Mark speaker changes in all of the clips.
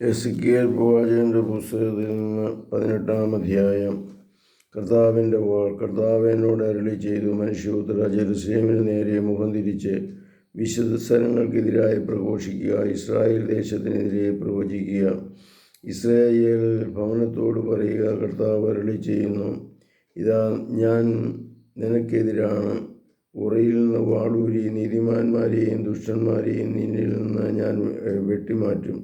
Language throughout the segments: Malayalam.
Speaker 1: എസ് കെ എൽ പ്രവാചകന്റെ പുസ്തകത്തിൽ നിന്ന് പതിനെട്ടാം അധ്യായം. കർത്താവിന്റെ വാൾ കർത്താവ് എന്നോട് അരളി ചെയ്തു. മനുഷ്യപുത്ര ജെറുസലേമിന് നേരെ മുഖം തിരിച്ച് വിശുദ്ധ സ്ഥലങ്ങൾക്കെതിരായി പ്രഘോഷിക്കുക. ഇസ്രായേൽ ദേശത്തിനെതിരെ പ്രവചിക്കുക. ഇസ്രായേൽ ഭവനത്തോട് പറയുക കർത്താവ് അരളി ചെയ്യുന്നു ഇതാ ഞാൻ നിനക്കെതിരാണ്. ഉറയിൽ നിന്ന് വാളൂരി നീതിമാന്മാരെയും ദുഷ്ടന്മാരെയും നിന്നിൽ നിന്ന് ഞാൻ വെട്ടിമാറ്റും.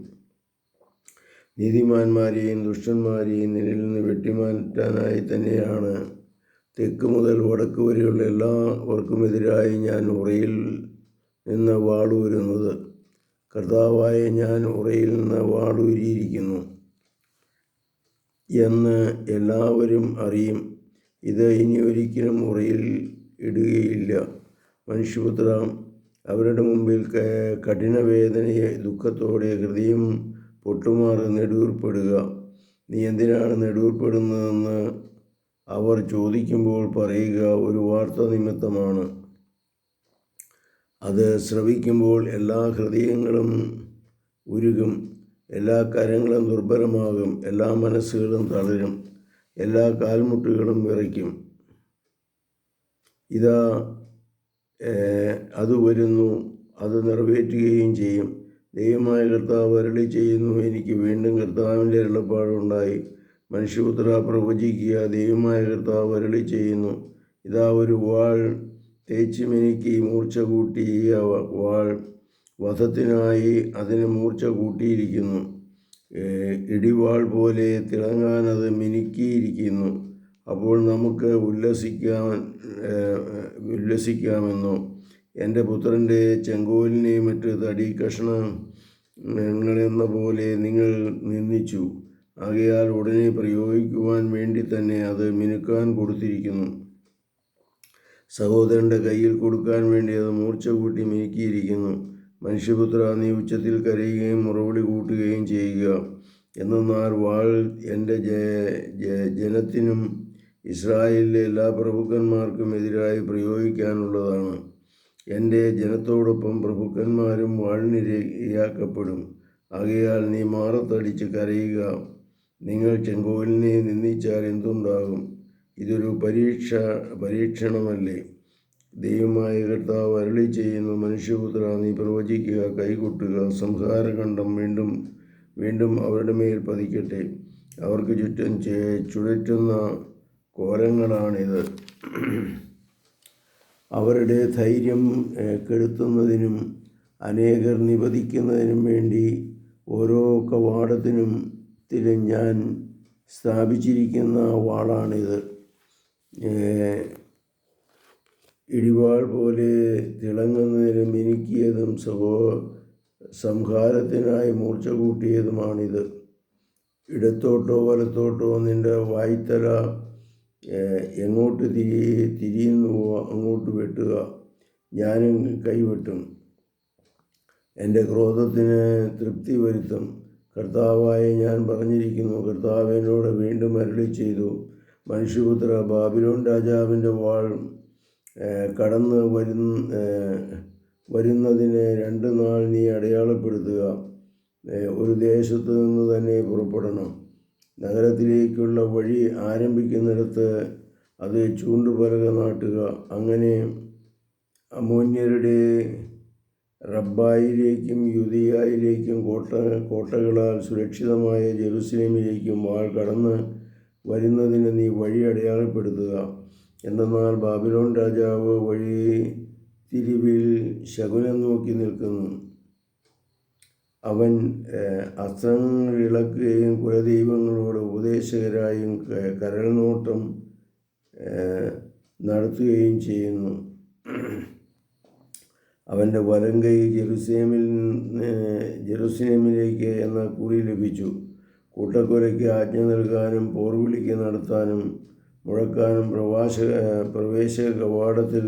Speaker 1: നീതിമാന്മാരെയും ദുഷ്ടന്മാരെയും നിന്നിൽ നിന്ന് വെട്ടിമാറ്റാനായി തന്നെയാണ്. തെക്ക് മുതൽ വടക്ക് വരെയുള്ള എല്ലാവർക്കുമെതിരായി ഞാൻ ഉറയിൽ നിന്ന് വാളൂരുന്നത്. കർത്താവായ ഞാൻ ഉറയിൽ നിന്ന് വാളൂരിയിരിക്കുന്നു. എന്ന് എല്ലാവരും അറിയും. ഇത് ഇനി ഒരിക്കലും ഉറയിൽ ഇടുകയില്ല. മനുഷ്യപുത്ര അവരുടെ മുമ്പിൽ കഠിന കഠിനവേദനയെ ദുഃഖത്തോടെ ഹൃദയം പൊട്ടുമാറി നെടുവീർപ്പെടുക. നീ എന്തിനാണ് നെടുവീർപ്പെടുന്നതെന്ന് അവർ ചോദിക്കുമ്പോൾ പറയുക ഒരു വാർത്ത നിമിത്തമാണ്. അത് ശ്രവിക്കുമ്പോൾ എല്ലാ ഹൃദയങ്ങളും ഉരുകും എല്ലാ കരങ്ങളും ദുർബലമാകും എല്ലാ മനസ്സുകളും തളരും എല്ലാ കാൽമുട്ടുകളും വിറയ്ക്കും. ഇതാ അത് വരുന്നു അത് നിറവേറ്റുകയും ചെയ്യും. ദൈവമായ കർത്താവ് അരളി ചെയ്യുന്നു. എനിക്ക് വീണ്ടും കർത്താവിന്റെ അരുളപ്പാടുണ്ടായി. മനുഷ്യപുത്ര പ്രവചിക്കുക. ദൈവമായ കർത്താവ് അരളി ചെയ്യുന്നു. ഇതാ ഒരു വാൾ. തേച്ച് മിനുക്കി മൂർച്ച കൂട്ടി ഈ വാൾ വധത്തിനായി അതിന് മൂർച്ച കൂട്ടിയിരിക്കുന്നു. ഇടിവാൾ പോലെ തിളങ്ങാൻ അത് മിനുക്കിയിരിക്കുന്നു അപ്പോൾ നമുക്ക് ഉല്ലസിക്കാൻ ഉല്ലസിക്കാമെന്നോ എന്റെ പുത്രന്റെ ചെങ്കോലിനെ മറ്റ് തടി കഷ്ണങ്ങളെന്ന പോലെ നിങ്ങൾ നിന്ദിച്ചു. ആകയാൽ ഉടനെ പ്രയോഗിക്കുവാൻ വേണ്ടി തന്നെ അത് മിനുക്കാൻ കൊടുത്തിരിക്കുന്നു. സഹോദരന്റെ കയ്യിൽ കൊടുക്കാൻ വേണ്ടി അത് മൂർച്ച കൂട്ടി മിനുക്കിയിരിക്കുന്നു. മനുഷ്യപുത്ര നീ ഉച്ചത്തിൽ കരയുകയും മുറവിളി കൂട്ടുകയും ചെയ്യുക. എന്നാൽ വാൾ എന്റെ ജനത്തിനും ഇസ്രായേലിലെ എല്ലാ പ്രഭുക്കന്മാർക്കും എതിരായി പ്രയോഗിക്കാനുള്ളതാണ്. എന്റെ ജനത്തോടൊപ്പം പ്രഭുക്കന്മാരും വാളിനിരയാക്കപ്പെടും ആകയാൽ നീ മാറത്തടിച്ച് കരയുക. നിങ്ങൾ ചെങ്കോലിനെ നിന്ദിച്ചാൽ എന്തുണ്ടാകും? ഇതൊരു പരീക്ഷ പരീക്ഷണമല്ലേ? ദൈവമായ കർത്താവ് അരളി ചെയ്യുന്നു മനുഷ്യപുത്ര നീ പ്രവചിക്കുക കൈകൊട്ടുക സംഹാരഖണ്ഡം വീണ്ടും വീണ്ടും അവരുടെ മേൽ പതിക്കട്ടെ. അവർക്ക് ചുറ്റും ചുഴറ്റുന്ന കോലങ്ങളാണിത്. അവരുടെ ധൈര്യം കെടുത്തുന്നതിനും അനേകർ നിവധിക്കുന്നതിനും വേണ്ടി ഓരോ കവാടത്തിനും ത്തിലും ഞാൻ സ്ഥാപിച്ചിരിക്കുന്ന വാളാണിത്. ഇടിവാൾ പോലെ തിളങ്ങുന്നതിനും മിനുക്കിയതും സഹോ സംഹാരത്തിനായി മൂർച്ച കൂട്ടിയതുമാണിത്. ഇടത്തോട്ടോ വലത്തോട്ടോ നിന്റെ വായ്ത്തല എങ്ങോട്ട് തിരി തിരിയുന്നുവോ അങ്ങോട്ട് വെട്ടുക. ഞാനും കൈവെട്ടും. എന്റെ ക്രോധത്തിന് തൃപ്തി വരുത്തും. കർത്താവായ ഞാൻ പറഞ്ഞിരിക്കുന്നു കർത്താവ് എന്നോട് വീണ്ടും അരളി ചെയ്തു. മനുഷ്യപുത്ര ബാബിലോൺ രാജാവിന്റെ വാൾ കടന്ന് വരുന്ന വരുന്നതിന് രണ്ട് നാൾ നീ അടയാളപ്പെടുത്തുക. ഒരു ദേശത്തു നിന്ന് തന്നെ പുറപ്പെടണം. നഗരത്തിലേക്കുള്ള വഴി ആരംഭിക്കുന്നിടത്ത് അത് ചൂണ്ടുപലക നാട്ടുക. അങ്ങനെ അമോന്യരുടെ റബ്ബായിലേക്കും യുദിയായിലേക്കും കോട്ട കോട്ടകളാൽ സുരക്ഷിതമായ ജെറുസലേമിലേക്കും വാൾ കടന്ന് വരുന്നതിന് നീ വഴി അടയാളപ്പെടുത്തുക. എന്തെന്നാൽ ബാബിലോൺ രാജാവ് വഴി തിരിവിൽ ശകുനം നോക്കി നിൽക്കുന്നു. അവൻ അസ്ത്രങ്ങളിളക്കുകയും കുലദൈവങ്ങളോട് ഉപദേശകരായും കരൾനോട്ടം നടത്തുകയും ചെയ്യുന്നു. അവന്റെ വലം കൈ ജെറുസലേമിൽ ജെറുസലേമിലേക്ക് എന്ന കുറി ലഭിച്ചു. കൂട്ടക്കൊലയ്ക്ക് ആജ്ഞ നൽകാനും പോർവിളിക്ക് നടത്താനും മുഴക്കാനും പ്രവാസ പ്രവേശക കവാടത്തിൽ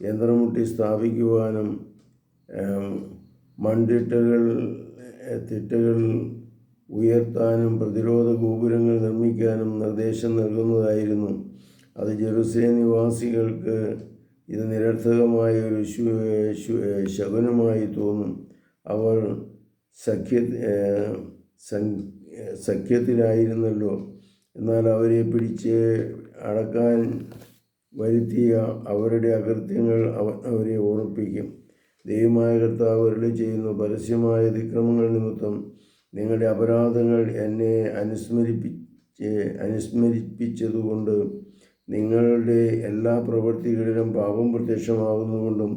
Speaker 1: യന്ത്രമുട്ടി സ്ഥാപിക്കുവാനും ഏഹ്, തിട്ടകൾ ഉയർത്താനും പ്രതിരോധ ഗോപുരങ്ങൾ നിർമ്മിക്കാനും നിർദ്ദേശം നൽകുന്നതായിരുന്നു. അത് ജെറുസലേം നിവാസികൾക്ക് ഇത് നിരർത്ഥകമായ ഒരു ശകുനമായി തോന്നും. അവർ സഖ്യ സഖ്യത്തിലായിരുന്നല്ലോ. എന്നാൽ അവരെ പിടിച്ച് അടക്കാൻ വരുത്തിയ അവരുടെ അകൃത്യങ്ങൾ അവരെ ഓർമ്മിപ്പിക്കും. ദൈവമായ കർത്താവ് അരുളി ചെയ്യുന്നു പരസ്യമായ അതിക്രമങ്ങൾ നിമിത്തം നിങ്ങളുടെ അപരാധങ്ങൾ എന്നെ അനുസ്മരിപ്പിച്ച് അനുസ്മരിപ്പിച്ചതുകൊണ്ട് നിങ്ങളുടെ എല്ലാ പ്രവൃത്തികളിലും പാപം പ്രത്യക്ഷമാകുന്നതുകൊണ്ടും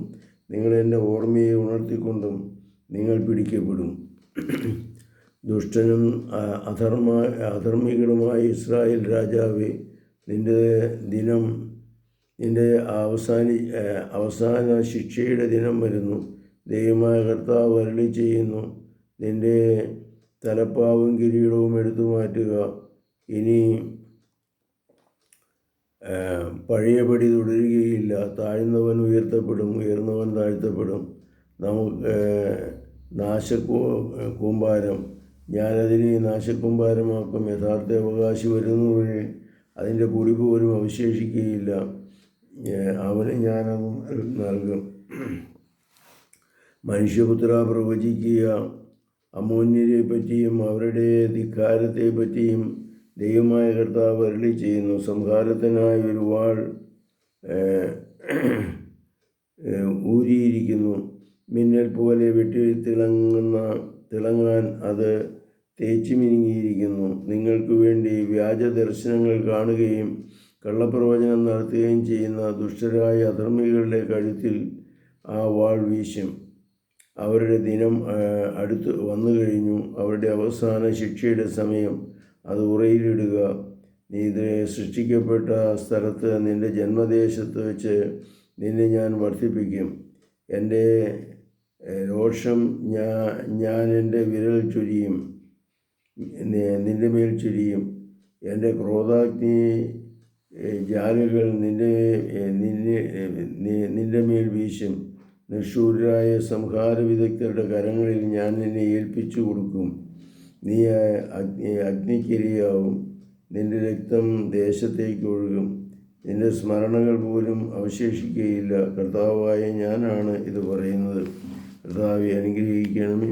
Speaker 1: നിങ്ങൾ എന്റെ ഓർമ്മയെ ഉണർത്തിക്കൊണ്ടും നിങ്ങൾ പിടിക്കപ്പെടും. ദുഷ്ടനും അധർമ്മ അധർമ്മികളുമായ ഇസ്രായേൽ രാജാവേ നിന്റെ ദിനം നിന്റെ അവസാനി അവസാന ശിക്ഷയുടെ ദിനം വരുന്നു. ദൈവമായ കർത്താവ് അരളി ചെയ്യുന്നു. നിന്റെ തലപ്പാവും കിരീടവും എടുത്തു മാറ്റുക. ഇനി പഴയപടി തുടരുകയില്ല. താഴ്ന്നവൻ ഉയർത്തപ്പെടും ഉയർന്നവൻ താഴ്ത്തപ്പെടും. നമുക്ക് നാശക്കൂ കൂമ്പാരം. ഞാനതിനെ നാശക്കൂമ്പാരമാക്കും. യഥാർത്ഥ അവകാശി വരുന്നവരെ അതിന്റെ പോലും അവശേഷിക്കുകയില്ല. അവന് ഞാനത് നൽകും. മനുഷ്യപുത്ര പ്രവചിക്കുക. അമോന്യരെ പറ്റിയും അവരുടെ ധിക്കാരത്തെ പറ്റിയും ദൈവമായ കർത്താവ് അരളി ചെയ്യുന്നു. സംഹാരത്തിനായി ഒരു വാൾ ഊരിയിരിക്കുന്നു. മിന്നൽ പോലെ വെട്ടി തിളങ്ങുന്ന തിളങ്ങാൻ അത് തേച്ചു മിനുങ്ങിയിരിക്കുന്നു നിങ്ങൾക്ക് വേണ്ടി വ്യാജ ദർശനങ്ങൾ കാണുകയും കള്ളപ്രവചനം നടത്തുകയും ചെയ്യുന്ന ദുഷ്ടരായ അധർമ്മികളുടെ കഴുത്തിൽ ആ വാൾ വീശും. അവരുടെ ദിനം അടുത്ത് വന്നു കഴിഞ്ഞു. അവരുടെ അവസാന ശിക്ഷയുടെ സമയം അത് ഉറയിലിടുക. നീ ഇത് സൃഷ്ടിക്കപ്പെട്ട സ്ഥലത്ത് നിന്റെ ജന്മദേശത്ത് വെച്ച് നിന്നെ ഞാൻ വർദ്ധിപ്പിക്കും. എന്റെ രോഷം ഞാൻ ഞാൻ എന്റെ വിരൽ ചുരിയും. നിന്റെ മേൽ ചുരിയും. എന്റെ ക്രോധാഗ്നി ജാലുകൾ നിന്റെ നിന്നെ നിന്റെ മേൽ വീശും. നിഷൂരായ സംഹാര വിദഗ്ധരുടെ കരങ്ങളിൽ ഞാൻ നിന്നെ ഏൽപ്പിച്ചു കൊടുക്കും. നീ അഗ്നി അഗ്നിക്കിരയാവും. നിന്റെ രക്തം ദേശത്തേക്ക് ഒഴുകും. നിന്റെ സ്മരണകൾ പോലും അവശേഷിക്കുകയില്ല. കർത്താവായ ഞാനാണ് ഇത് പറയുന്നത്. കർത്താവെ അനുഗ്രഹിക്കണമേ.